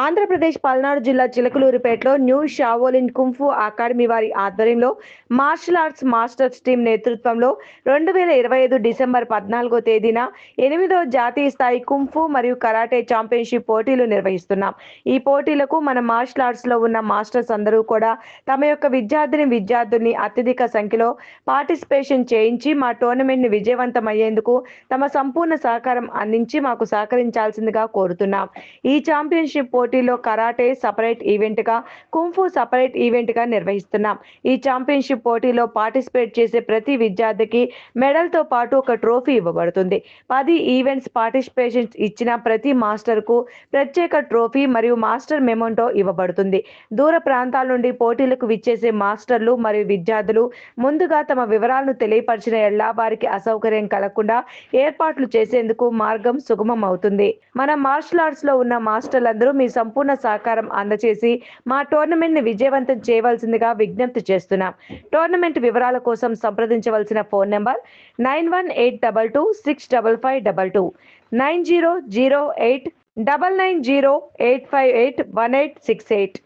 ఆంధ్రప్రదేశ్ పల్నాడు జిల్లా చిలకలూరిపేటలో new Shaolin kung fu academy వారి ఆధ్వర్యంలో మార్షల్ ఆర్ట్స్ మాస్టర్స్ టీం నేతృత్వంలో రెండు వేల ఇరవై ఐదు డిసెంబర్ పద్నాలుగో తేదీన ఎనిమిదో జాతీయ స్థాయి కుంఫు మరియు కరాటే ఛాంపియన్షిప్ పోటీలు నిర్వహిస్తున్నాం. ఈ పోటీలకు మన మార్షల్ ఆర్ట్స్లో ఉన్న మాస్టర్స్ అందరూ కూడా తమ యొక్క విద్యార్థిని విద్యార్థుల్ని అత్యధిక సంఖ్యలో పార్టిసిపేషన్ చేయించి మా టోర్నమెంట్ని విజయవంతం అయ్యేందుకు తమ సంపూర్ణ సహకారం అందించి మాకు సహకరించాల్సిందిగా కోరుతున్నాం. ఈ ఛాంపియన్షిప్ పోటీలో కరాటే సపరేట్ ఈవెంట్గా కుంఫు సపరేట్ ఈవెంట్గా నిర్వహిస్తున్నాం. ఈ ఛాంపియన్షిప్ పోటీలో పార్టిసిపేట్ చేసే ప్రతి విద్యార్థికి మెడల్తో పాటు ఒక ట్రోఫీ ఇవ్వబడుతుంది. పది ఈవెంట్స్ పార్టిసిపేషన్ ఇచ్చిన ప్రతి మాస్టర్కు ప్రత్యేక ట్రోఫీ మరియు మాస్టర్ మెమోంటో ఇవ్వబడుతుంది. దూర ప్రాంతాల నుండి పోటీలకు విచ్చేసే మాస్టర్లు మరియు విద్యార్థులు ముందుగా తమ వివరాలను తెలియపరిచిన ఎల్లా వారికి అసౌకర్యం కలగకుండా ఏర్పాట్లు చేసేందుకు మార్గం సుగమం అవుతుంది మన మార్షల్ ఆర్ట్స్లో ఉన్న మాస్టర్లందరూ మీ సంపూర్ణ సహకారం అందచేసి మా టోర్నమెంట్ని విజయవంతం చేయవలసిందిగా విజ్ఞప్తి చేస్తున్నాం. టోర్నమెంట్ వివరాల కోసం సంప్రదించవలసిన phone number nine one eight double two six double five double two nine zero zero eight double nine zero eight five eight one eight six eight.